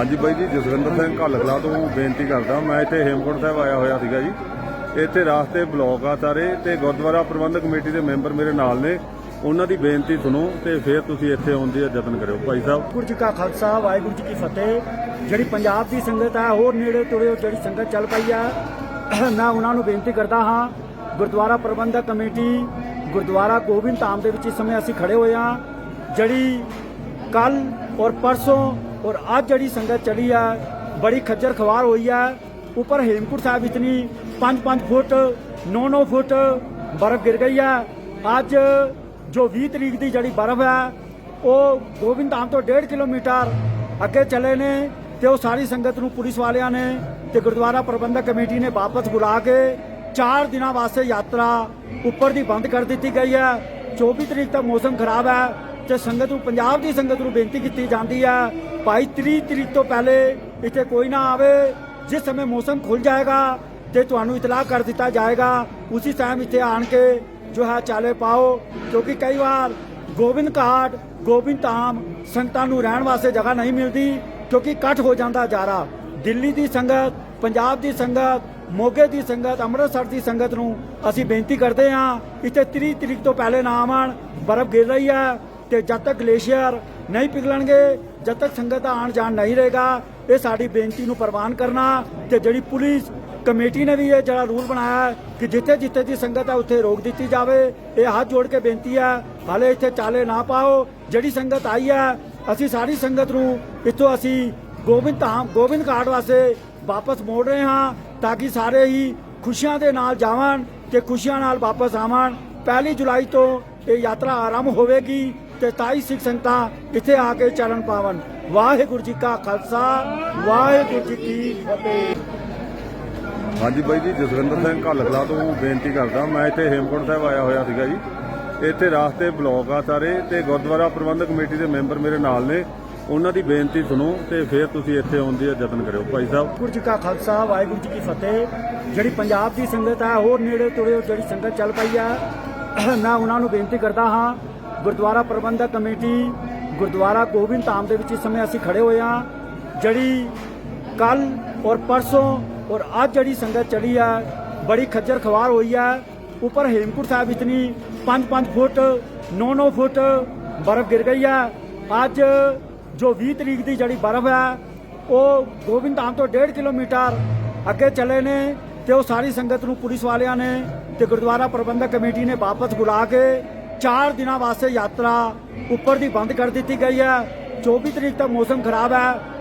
ਹਾਂਜੀ ਬਾਈ ਜੀ, ਜਸਵਿੰਦਰ ਸਿੰਘ ਘੱਲਕਲਾ ਤੋਂ ਬੇਨਤੀ ਕਰਦਾ, ਮੈਂ ਇੱਥੇ ਹੇਮਕੁੰਟ ਸਾਹਿਬ ਆਇਆ ਹੋਇਆ ਸੀਗਾ ਜੀ। ਇੱਥੇ ਰਾਸਤੇ ਬਲੌਕ ਆ ਸਾਰੇ, ਤੇ ਗੁਰਦੁਆਰਾ ਪ੍ਰਬੰਧਕ ਕਮੇਟੀ ਦੇ ਮੈਂਬਰ ਮੇਰੇ ਨਾਲ ਨੇ। ਉਹਨਾਂ ਦੀ ਬੇਨਤੀ ਸੁਣੋ, ਤੇ ਫਿਰ ਤੁਸੀਂ ਇੱਥੇ ਆਉਣ ਦੀ ਯਤਨ ਕਰਿਓ। ਭਾਈ ਸਾਹਿਬ। ਵਾਹਿਗੁਰੂ ਜੀ ਕਾ ਖਾਲਸਾ, ਵਾਹਿਗੁਰੂ ਜੀ ਕੀ ਫਤਿਹ। ਜਿਹੜੀ ਪੰਜਾਬ ਦੀ ਸੰਗਤ ਹੈ ਹੋਰ ਨੇੜੇ ਤੁਰੇ ਜਿਹੜੀ ਸੰਗਤ ਚੱਲ ਪਈ ਹੈ ਮੈਂ ਉਹਨਾਂ ਨੂੰ ਬੇਨਤੀ ਕਰਦਾ ਹਾਂ, ਗੁਰਦੁਆਰਾ ਪ੍ਰਬੰਧਕ ਕਮੇਟੀ, ਗੁਰਦੁਆਰਾ ਗੋਬਿੰਦ ਧਾਮ ਦੇ ਵਿੱਚ ਇਸ ਸਮੇਂ ਅਸੀਂ ਖੜੇ ਹੋਏ ਹਾਂ। ਜਿਹੜੀ ਕੱਲ ਔਰ ਪਰਸੋਂ ਔਰ ਅੱਜ ਜਿਹੜੀ ਸੰਗਤ ਚਲੀ ਹੈ ਬੜੀ ਖੱਜਰ ਖਵਾਰ ਹੋਈ ਹੈ ਉੱਪਰ ਹੇਮਕੁੰਟ ਸਾਹਿਬ ਇਤਨੀ 5-5 ਫੁੱਟ 9-9 ਫੁੱਟ ਬਰਫ਼ ਗਿਰ ਗਈ ਹੈ ਅੱਜ ਜੋ 20 ਤਰੀਕ ਦੀ ਜਿਹੜੀ ਬਰਫ਼ ਹੈ ਉਹ ਗੋਬਿੰਦ ਧਾਮ ਤੋਂ 1.5 ਕਿਲੋਮੀਟਰ ਅੱਗੇ ਚਲੇ ਨੇ ਤੇ ਉਹ ਸਾਰੀ ਸੰਗਤ ਨੂੰ ਪੁਲਿਸ ਵਾਲਿਆਂ ਨੇ ਤੇ ਗੁਰਦੁਆਰਾ ਪ੍ਰਬੰਧਕ ਕਮੇਟੀ ਨੇ ਵਾਪਸ ਬੁਲਾ ਕੇ 4 ਦਿਨਾਂ ਵਾਸਤੇ ਯਾਤਰਾ ਉੱਪਰ ਦੀ ਬੰਦ ਕਰ ਦਿੱਤੀ ਗਈ ਹੈ 24 ਤਰੀਕ ਤੱਕ ਮੌਸਮ ਖਰਾਬ ਹੈ ਤੇ ਸੰਗਤ ਨੂੰ, ਪੰਜਾਬ ਦੀ ਸੰਗਤ ਨੂੰ ਬੇਨਤੀ ਕੀਤੀ ਜਾਂਦੀ ਹੈ ਭਾਈ 30 ਤਰੀਕ ਤੋਂ ਪਹਿਲੇ ਇੱਥੇ ਕੋਈ ਨਾ ਆਵੇ, ਜਿਸ ਸਮੇਂ ਮੌਸਮ ਖੁੱਲ ਜਾਏਗਾ ਤੇ ਤੁਹਾਨੂੰ ਇਤਲਾਹ ਕਰ ਦਿੱਤਾ ਜਾਏਗਾ, ਉਸੇ ਟਾਈਮ ਇੱਥੇ ਆਣ ਕੇ ਜੋ ਹੈ ਚਾਲੇ ਪਾਓ, ਕਿਉਂਕਿ ਕਈ ਵਾਰ ਗੋਬਿੰਦ ਘਾਟ, ਗੋਬਿੰਦ ਧਾਮ ਸੰਗਤਾਂ ਨੂੰ ਰਹਿਣ ਵਾਸਤੇ ਜਗ੍ਹਾ ਨਹੀਂ ਮਿਲਦੀ, ਕਿਉਂਕਿ ਇਕੱਠ ਹੋ ਜਾਂਦਾ ਜਾਰਾ। ਦਿੱਲੀ ਦੀ ਸੰਗਤ, ਪੰਜਾਬ ਦੀ ਸੰਗਤ, ਮੋਗੇ ਦੀ ਸੰਗਤ, ਅੰਮ੍ਰਿਤਸਰ ਦੀ ਸੰਗਤ ਨੂੰ ਅਸੀਂ ਬੇਨਤੀ ਕਰਦੇ ਹਾਂ, ਇੱਥੇ 30 ਤਰੀਕ ਤੋਂ ਪਹਿਲੇ ਨਾ ਆਵਣ ਬਰਫ਼ ਗਿਰ ਰਹੀ ਹੈ ਤੇ ਜਦ ਤੱਕ ਗਲੇਸ਼ੀਅਰ ਨਹੀਂ ਪਿਘਲਣਗੇ, ਜਦ ਤੱਕ ਸੰਗਤ ਦਾ ਆਣ ਜਾਣ ਨਹੀਂ ਰਹੇਗਾ, ਇਹ ਸਾਡੀ ਬੇਨਤੀ ਨੂੰ ਪ੍ਰਵਾਨ ਕਰਨਾ ਤੇ ਜਿਹੜੀ ਪੁਲਿਸ ਕਮੇਟੀ ਨੇ ਵੀ ਇਹ ਜਿਹੜਾ ਰੂਲ ਬਣਾਇਆ ਕਿ ਜਿੱਥੇ ਜਿੱਥੇ ਦੀ ਸੰਗਤ ਹੈ ਉੱਥੇ ਰੋਕ ਦਿੱਤੀ ਜਾਵੇ। ਇਹ ਹੱਥ ਜੋੜ ਕੇ ਬੇਨਤੀ ਹੈ ਹਾਲੇ ਇੱਥੇ ਚਾਲੇ ਨਾ ਪਾਓ। ਜਿਹੜੀ ਸੰਗਤ ਆਈ ਹੈ, ਅਸੀਂ ਸਾਰੀ ਸੰਗਤ ਨੂੰ ਇੱਥੋਂ ਅਸੀਂ ਗੋਬਿੰਦ ਧਾਮ, ਗੋਬਿੰਦ ਘਾਟ ਵਾਸਤੇ ਵਾਪਸ ਮੋੜ ਰਹੇ ਹਾਂ ਤਾਂ ਕਿ ਸਾਰੇ ਹੀ ਖੁਸ਼ੀਆਂ ਦੇ ਨਾਲ ਜਾਵਣ ਤੇ ਖੁਸ਼ੀਆਂ ਨਾਲ ਵਾਪਸ ਆਵਣ। ਪਹਿਲੀ ਜੁਲਾਈ ਤੋਂ ਇਹ ਯਾਤਰਾ ਆਰੰਭ ਹੋਵੇਗੀ। ਤੇ 27 ਸਿੱਖ ਸੰਗਤਾਂ ਇੱਥੇ ਆ ਕੇ ਚਰਨ ਪਾਵਨ। ਵਾਹਿਗੁਰੂ ਜੀ ਕਾ ਖਾਲਸਾ ਵਾਹਿਗੁਰੂ ਜੀ ਕੀ ਫਤਿਹ। ਹਾਂਜੀ ਬਾਈ ਜੀ ਜਸਵਿੰਦਰ ਸਿੰਘ ਘੱਲਕਲਾ ਤੋਂ ਬੇਨਤੀ ਕਰਦਾ ਮੈਂ ਇੱਥੇ ਹੇਮਕੁੰਟ ਸਾਹਿਬ ਆਇਆ ਹੋਇਆ ਸੀਗਾ ਜੀ। ਇੱਥੇ ਰਾਸਤੇ ਬਲੌਕ ਆ ਸਾਰੇ ਤੇ ਗੁਰਦੁਆਰਾ ਪ੍ਰਬੰਧਕ ਕਮੇਟੀ ਦੇ ਮੈਂਬਰ ਮੇਰੇ ਨਾਲ ਨੇ। ਉਹਨਾਂ ਦੀ ਬੇਨਤੀ ਸੁਣੋ ਤੇ ਫਿਰ ਤੁਸੀਂ ਇੱਥੇ ਆਉਣ ਦੀ ਯਤਨ ਕਰਿਓ। ਭਾਈ ਸਾਹਿਬ। ਵਾਹਿਗੁਰੂ ਜੀ ਕਾ ਖਾਲਸਾ ਵਾਹਿਗੁਰੂ ਜੀ ਕੀ ਫਤਿਹ। ਜਿਹੜੀ ਪੰਜਾਬ ਦੀ ਸੰਗਤ ਹੈ ਹੋਰ ਨੇੜੇ ਤੁਰੇ ਜਿਹੜੀ ਸੰਗਤ ਚੱਲ ਪਈ ਹੈ ਮੈਂ ਉਹਨਾਂ ਨੂੰ ਬੇਨਤੀ ਕਰਦਾ ਹਾਂ ਗੁਰਦੁਆਰਾ ਪ੍ਰਬੰਧਕ ਕਮੇਟੀ ਗੁਰਦੁਆਰਾ ਗੋਬਿੰਦ ਧਾਮ ਦੇ ਵਿੱਚ ਇਸ ਸਮੇਂ ਅਸੀਂ ਖੜੇ ਹੋਏ ਹਾਂ। ਜਿਹੜੀ ਕੱਲ ਔਰ ਪਰਸੋਂ ਔਰ ਅੱਜ ਜਿਹੜੀ ਸੰਗਤ ਚਲੀ ਹੈ ਬੜੀ ਖੱਜਰ ਖਵਾਰ ਹੋਈ ਹੈ ਉੱਪਰ ਹੇਮਕੁੰਟ ਸਾਹਿਬ ਇਤਨੀ 5-5 ਫੁੱਟ 9-9 ਫੁੱਟ ਬਰਫ਼ ਗਿਰ ਗਈ ਹੈ ਅੱਜ ਜੋ 20 ਤਰੀਕ ਦੀ ਜਿਹੜੀ ਬਰਫ਼ ਹੈ ਉਹ ਗੋਬਿੰਦ ਧਾਮ ਤੋਂ 1.5 ਕਿਲੋਮੀਟਰ ਅੱਗੇ ਚਲੇ ਨੇ ਤੇ ਉਹ ਸਾਰੀ ਸੰਗਤ ਨੂੰ ਪੁਲਿਸ ਵਾਲਿਆਂ ਨੇ ਤੇ ਗੁਰਦੁਆਰਾ ਪ੍ਰਬੰਧਕ ਕਮੇਟੀ ਨੇ ਵਾਪਸ ਬੁਲਾ ਕੇ 4 ਦਿਨਾਂ ਵਾਸਤੇ ਯਾਤਰਾ ਉੱਪਰ ਦੀ ਬੰਦ ਕਰ ਦਿੱਤੀ ਗਈ ਹੈ। 24 ਤਰੀਕ ਤੱਕ ਮੌਸਮ ਖਰਾਬ ਹੈ।